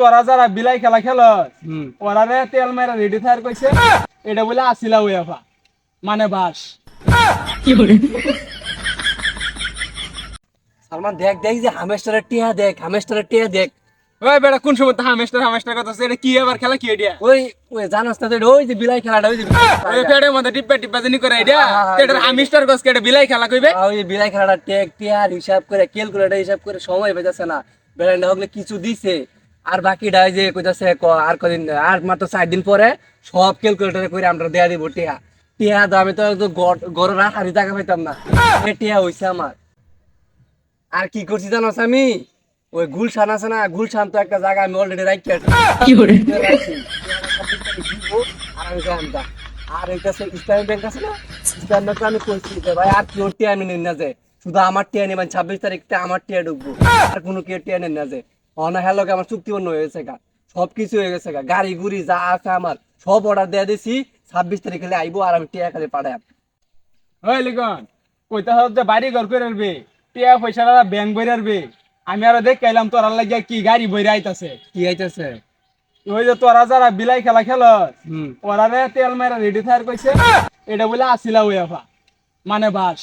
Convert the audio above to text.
তোরা যারা বিলাই খেলা খেল ওরা রে তেল মেরা রেডি থাকার কইছে এটা বলে আসিলা উয়াফা। মানে বাস। সালমান দেখ দেখ যে হামেস্টারের টিয়া দেখ হামেস্টারের টিয়া দেখ। ওই বেটা কোন সময় হামেস্টার হামেস্টার কথা এটা কি আবার খেলা কি এটা ওই ওই জানাস না ওই যে বিলাই খেলাটা ওই যে ওই পেটের মধ্যে টিপ্পা টিপ্পা জানি করে এটা হ্যাঁ, হ্যাঁ, এটা হামিস্টার গছ কেটে বিলাই খেলা কইবে? ওই বিলাই খেলাটা টেক টিয়ার হিসাব করে ক্যালকুলেটর হিসাব করে সময় বেজাছে না। বেড়াই হলে কিছু দিছে। আর বাকিটা ওই যে কইতাছে আর কদিন আর মাত্র চার দিন পরে সব ক্যালকুলেটরে করে আমরা দেয়া দিব টিয়া। টিয়া তো আমি তো গড় রাখারি টাকা পাইতাম না। টিয়া হইছে আমার। আর কি করছি জানোস আমি ওই গুলশান আছে না গুলশান তো একটা জায়গা আমি অলরেডি রাখি কি করে আর আমি যাই আর এটা সে ইসলামী ব্যাংক আছে না? ইসলামী ব্যাংকে আমি কইছি ভাই আর কেউ টিয়া আমি নিন না যে। শুধু আমার টিয়া নেবেন ছাব্বিশ তারিখটা আমার টিয়া ঢুকবো। আর কোনো কেউ টিয়া নেন না যে। অনা হ্যালো আমার চুক্তিবদ্ধ হয়ে গেছে গা। সব কিছু হয়ে গেছে গা। গাড়ি গুড়ি যা আছে আমার সব অর্ডার দিয়ে দিছি। ছাব্বিশ তারিখে আইবো আর আমি টিয়া খালি পাঠাই ওই লিগন কইতা হচ্ছে বাড়ি ঘর করে আরবে টিয়া পয়সা ব্যাংক বইরে আরবে আমি আরও দেখ কাইলাম তোরা লাগিয়া কি গাড়ি বইরে আইতাছে। কি আইতেছে? ওই যে তোরা যারা বিলাই খেলা খেল হুম। ওরা রে তেল মেরা রেডি থাকার কইছে এটা বলে আসিলা উয়াফা মানে বাস।